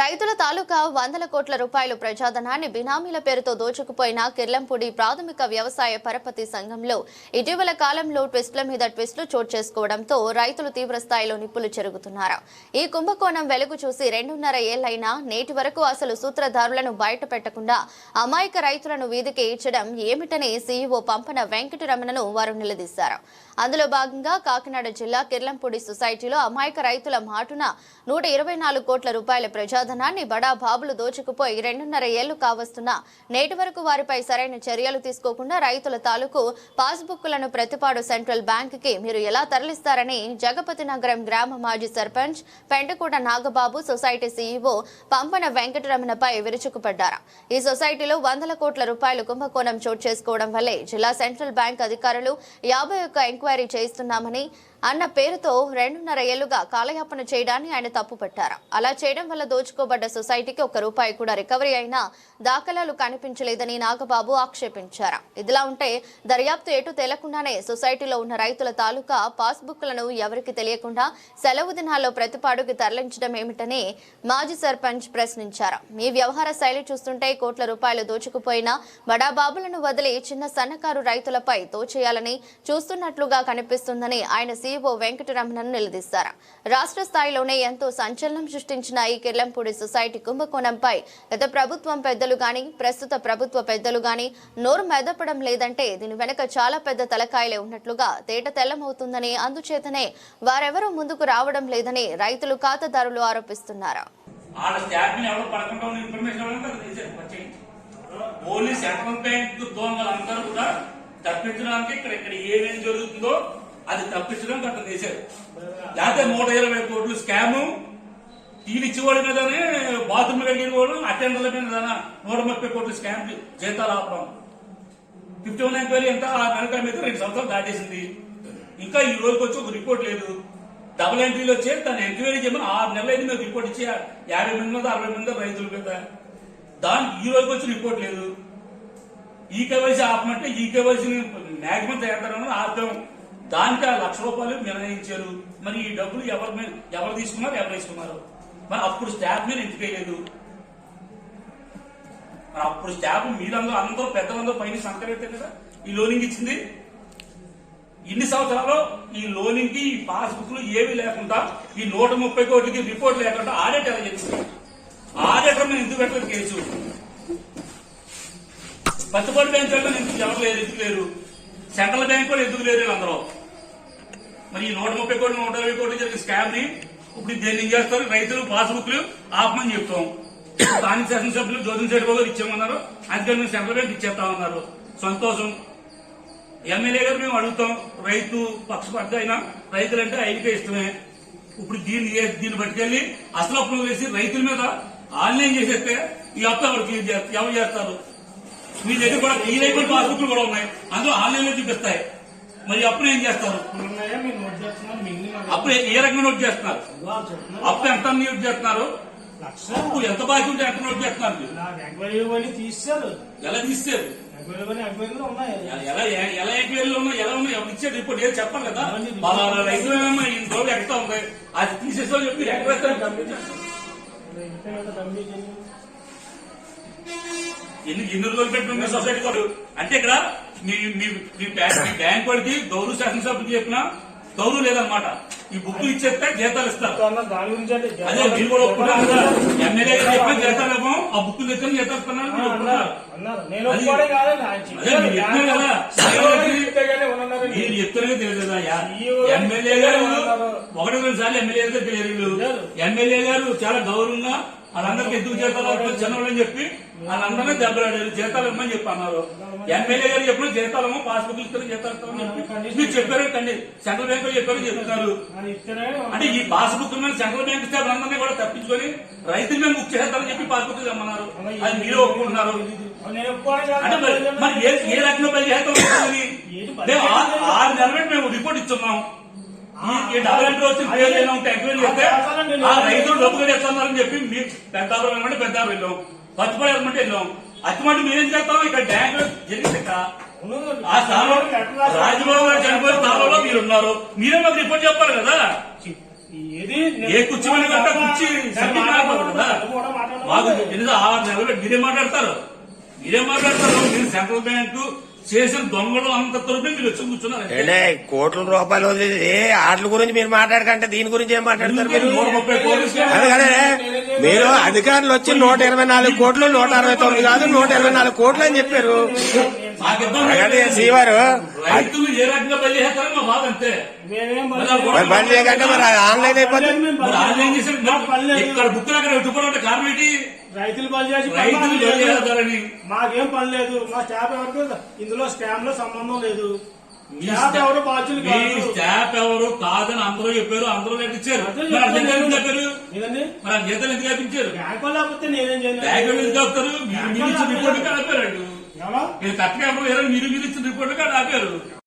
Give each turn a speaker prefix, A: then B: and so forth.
A: రైతుల తాలూకా వందల కోట్ల రూపాయలు ప్రజాధనాన్ని బినామీల పేరుతో దోచుకుపోయిన కిర్లంపూడి ప్రాథమిక వ్యవసాయ పరపతి సంఘంలో ఇటీవల కాలంలో ట్విస్టుల మీద ట్విస్టులు చోటు చేసుకోవడంతో రైతులు తీవ్రస్థాయిలో నిప్పులు చెరుగుతున్నారు. ఈ కుంభకోణం వెలుగు చూసి రెండున్నర ఏళ్ళైనా నేటి వరకు అసలు సూత్రధారులను బయట పెట్టకుండా అమాయక రైతులను వీధికి ఈడ్చడం ఏమిటని సీఈఓ పంపన వెంకటరమణను వారు నిలదీశారు. అందులో భాగంగా కాకినాడ జిల్లా కిర్లంపూడి సొసైటీలో అమాయక రైతుల మాటున నూట ఇరవై నాలుగు కోట్ల రూపాయల ప్రజా మూలధనాన్ని బడా బాబులు దోచుకుపోయి రెండున్నర ఏళ్ళు కావస్తున్నా నేటి వరకు వారిపై సరైన చర్యలు తీసుకోకుండా రైతుల తాలూకు పాస్బుక్లను ప్రతిపాడు సెంట్రల్ బ్యాంకుకి మీరు ఎలా తరలిస్తారని జగపతి నగరం గ్రామ మాజీ సర్పంచ్ పెంటకూట నాగబాబు సొసైటీ సీఈఓ పంపన వెంకటరమణపై విరుచుకుపడ్డారు. ఈ సొసైటీలో వందల కోట్ల రూపాయలు కుంభకోణం చోటు చేసుకోవడం వల్లే జిల్లా సెంట్రల్ బ్యాంక్ అధికారులు యాభై ఒక్క ఎంక్వైరీ చేయిస్తున్నామని అన్న పేరుతో రెండున్నర ఏళ్ళుగా కాలయాపన చేయడాన్ని ఆయన తప్పుపట్టారు అలా చేయడం వల్ల దోచుకోబడ్డ సొసైటీకి ఒక్క రూపాయి కూడా రికవరీ అయినా దాఖలాలు కనిపించలేదని నాగబాబు ఆక్షేపించారు. ఇదిలా ఉంటే దర్యాప్తు ఎటు తేలకుండానే సొసైటీలో ఉన్న రైతుల తాలూకా పాస్బుక్లను ఎవరికి తెలియకుండా సెలవు దినాల్లో ప్రతిపాడుకి తరలించడం ఏమిటని మాజీ సర్పంచ్ ప్రశ్నించారు. మీ వ్యవహార శైలి చూస్తుంటే కోట్ల రూపాయలు దోచుకుపోయిన బడాబాబులను వదిలి చిన్న సన్నకారు రైతులపై తోచేయాలని చూస్తున్నట్లుగా కనిపిస్తుందని ఆయన సీఓ వెంకటరమణను నిలదీశారు. రాష్ట్ర స్థాయిలోనే ఎంతో సంచలనం సృష్టించిన ఈ కిర్లంపూడి సొసైటీ కుంభకోణంపై గత ప్రభుత్వం పెద్దలు గాని ప్రస్తుత ప్రభుత్వ పెద్దలు గాని నోరు మెదపడం లేదంటే దీని వెనక చాలా పెద్ద తలకాయలే ఉన్నట్లుగా తేట తెల్లమవుతుందని అందుచేతనే వారెవరూ ముందుకు రావడం లేదని రైతులు ఖాతాదారులు ఆరోపిస్తున్నారు.
B: కూడా తప్పించడానికి ఇక్కడ ఇక్కడ ఏమేమి జరుగుతుందో అది తప్పించడం అట్లా చేశారు. లేకపోతే నూట ఇరవై కోట్లు స్కాము టీలు ఇచ్చేవాడు మీదనే బాత్రూమ్ కడిగిన వాడు అటెండర్ల మీద నూట ముప్పై కోట్లు స్కామ్ జీతాలు ఆపడం. ఫిఫ్టీ వన్ ఎంక్వైరీ ఎంత? ఆ వెనక మీద రెండు సంవత్సరాలు దాటేసింది. ఇంకా ఈ రోజుకి వచ్చి ఒక రిపోర్ట్ లేదు. డబుల్ ఎంట్రీలు వచ్చి తన ఎంక్వైరీ చేయమని ఆరు నెలలు అయింది మేము రిపోర్ట్ ఇచ్చి యాభై మంది మీద అరవై మంది రైతుల మీద. దాని ఈ రోజుకి వచ్చి రిపోర్ట్ లేదు. ఈ కేవైసీ ఆపమంటే ఈ కేవైసీని మ్యాక్సిమం తయారు అర్థం. దానికి ఆ లక్ష రూపాయలు నిర్ణయించారు. మరి ఈ డబ్బులు ఎవరి మీద ఎవరు తీసుకున్నారు ఎవరు తీసుకున్నారు మరి అప్పుడు స్టాఫ్ మీద ఎందుకు వేయలేదు? మరి అప్పుడు స్టాఫ్ మీరందరూ అందరూ పెద్దలందరూ పైన సంకరేతే కదా ఈ లోనింగ్ ఇచ్చింది. ఇన్ని సంవత్సరాలు ఈ లోనింగ్కి ఈ పాస్బుక్లు ఏమీ లేకుండా ఈ నూట ముప్పై కోట్లకి రిపోర్ట్ లేకుండా ఆడిట్ ఎలా చేసింది? ఆడిటర్ మీద ఎందుకు పెట్టలేదు కేసు? పత్తిపాటి బ్యాంక్ ఎందుకు ఎవరు లేరు ఎందుకు లేరు? సెంట్రల్ బ్యాంక్ కూడా ఎందుకు లేరు అందరూ మరి ఈ నూట ముప్పై కోట్లు నూట ఇరవై కోట్లు జరిగిన స్కామ్ని ఇప్పుడు దేన్ని ఏం చేస్తారు? రైతులు పాస్బుక్లు ఆపమని చెప్తాం. స్థానిక శాసనసభ్యులు జ్యోతిన్ శెట్టి బాబు గారు ఇచ్చామన్నారు అందుకని మేము సెంట్రల్ బ్యాంక్ ఇచ్చేస్తామన్నారు సంతోషం. ఎమ్మెల్యే గారు మేము అడుగుతాం రైతు పక్షపాత అయినా రైతులంటే ఆయనకే ఇష్టమే. ఇప్పుడు దీన్ని దీన్ని పట్టుకెళ్ళి అసలు అప్పులు వేసి రైతుల మీద ఆన్లైన్ చేసేస్తే ఈ అప్పు ఎవరు క్లియర్ చేస్తారు? ఎవరు చేస్తారు? మీ దగ్గర కూడా ఈ అయిపోయిన పాస్బుక్లు కూడా ఉన్నాయి. అందులో ఆన్లైన్లో చూపిస్తాయి. మరి అప్పుడు ఏం చేస్తారు?
C: ఉన్నాయా
B: అప్పుడు ఏ- రకంగా నోట్ చేస్తున్నారు?
C: వాళ్ళు చెప్తున్నారు.
B: అప్పు ఎంత నోట్ చేస్తున్నారు? అప్పు ఎంత బాకీ ఉంటే ఎంత నోట్ చేస్తున్నారు
C: తీస్తారు
B: ఎలా తీస్తారు
C: ఉన్నాయి?
B: ఎలా ఎలా ఎంక్వైరీలో ఉన్నా ఎలా ఉన్నా ఎవరు ఇచ్చే రిపోర్ట్ ఏది చెప్పాలి కదా. పలానా రైతులేమో ఈ రోజులు ఎక్కడ ఉంది? అది తీసేసో చెప్పి ఎక్కడ
C: ఇంతే ఇచ్చింది.
B: ఎన్ని ఎన్ని రోజులు పెట్టుకున్న సొసైటీ వాడు? అంటే ఇక్కడ మీ మీ మీ బ్యాంక్ మీ వాడికి గౌరవ శాసనసభ్యులు చెప్పిన గౌరవం లేదన్నమాట. ఈ బుక్ ఇచ్చేస్తే జీతాలు ఇస్తారు. అదే మీరు కూడా ఒప్పుకున్నారు కదా. ఎమ్మెల్యే గారు చెప్పిన జీతాలు ఇవ్వం ఆ బుక్ తెచ్చుకొని జీతాలు ఇస్తున్నారు అది- మీరు చెప్తున్నారు కదా. మీరు తెలియదు ఎమ్మెల్యే గారు. ఒకటి రెండు సార్లు ఎమ్మెల్యే గారు తెలియదు. ఎమ్మెల్యే గారు చాలా గౌరవంగా వాళ్ళందరికీ ఎందుకు జీతాలు ఇవ్వకపోతే చిన్నవాళ్ళని చెప్పి వాళ్ళందరినీ దెబ్బలాడారు. జీతాలు ఇవ్వమని చెప్పి అన్నారు. ఎమ్మెల్యే గారు చెప్పిన జీతాలమో పాస్బుక్ ఇస్తారు జీతాలు ఇస్తామని మీరు చెప్పారు కండి సెంట్రల్ బ్యాంక్ చెప్పారు చెప్తున్నారు. అంటే ఈ పాస్బుక్ మీద సెంట్రల్ బ్యాంక్ అందరినీ కూడా తప్పించుకొని రైతుల మీద బుక్ చేస్తారని చెప్పి పాస్బుక్ తెమ్మన్నారు. అది మీరు ఒప్పుకుంటున్నారు. అంటే మరి ఏ రకంగా పని చేస్తాం ఆరు నెలల మేము రిపోర్ట్ ఇస్తున్నాం ఈ- డబుల్ ఎంట్రీ వచ్చిన పేరు ఏమైనా ఉంటే ఎంక్వైరీ చేస్తే ఆ రైతులు డబ్బులు ఇస్తున్నారని చెప్పి మీ పెద్దారు వెళ్ళమంటే పెద్దారు వెళ్ళాం. పచ్చిపడి వెళ్ళమంటే వెళ్ళాం. అటువంటి మీరేం చేస్తాం? ఇక్కడ బ్యాంక్లో జరిగింది ఇక్కడ ఆ స్థానంలో రాజబాబు గారు చనిపోయిన స్థానంలో మీరు ఉన్నారు. మీరే మాకు రిపోర్ట్ చెప్పాలి కదా?
C: ఏది?
B: ఏ కుర్చీ మీద కట్టా కుర్చీ కదా? మాకు ఆరు నెలలు మీరేం మాట్లాడతారు. మీరేం మాట్లాడతారు. మీరు సెంట్రల్ బ్యాంకు చేసిన దొంగలు అంత తరపున మీరు వచ్చి కూర్చున్నారు.
D: కోట్ల రూపాయలు ఏ ఆటల గురించి మీరు మాట్లాడకంటే దీని గురించి ఏం మాట్లాడతారు మీరు?
B: నూట ముప్పై పోలీసులు
D: అదే కదే మీరు అధికారులు వచ్చి నూట ఇరవై నాలుగు కోట్లు నూట అరవై తొమ్మిది కాదు నూట ఇరవై నాలుగు కోట్లు అని చెప్పారు. శ్రీవారు.
B: రైతులు ఏ రకంగా బలి చేస్తారో మా బాధ అంతే.
C: మేమేం
B: మరి
D: చేయకంటే ఆన్లైన్ అయిపోతుంది.
B: ఇక్కడ బుక్కులు అక్కడ కారణం ఏంటి?
C: రైతులు పని చేసి
B: రైతులు
C: మాకు.
B: చేస్తారని.
C: పని లేదు. మా స్టాఫ్ ఎవరికి ఇందులో స్కామ్లో సంబంధం లేదు. స్టాఫ్
B: స్టా-
C: ఎవరు బాధ్యులు
B: మీ
C: కాదు.
B: స్టాఫ్ ఎవరు కాదని అందరూ చెప్పారు అందరూ లెక్క ఇచ్చారు
C: అదే
B: మరి
C: చెప్తాను.
B: ఎందుకు ఆపించారు
C: బ్యాంకు లేకపోతే నేనేం చేయను?
B: ఎందుకు ఆపుతారు? మీరు మీరు ఇచ్చిన రిపోర్ట్ ఆపారు?
C: ఎవరో?
B: మీరు ఎవరు మీరు మీరు ఇచ్చిన రిపోర్ట్ ఆపారు.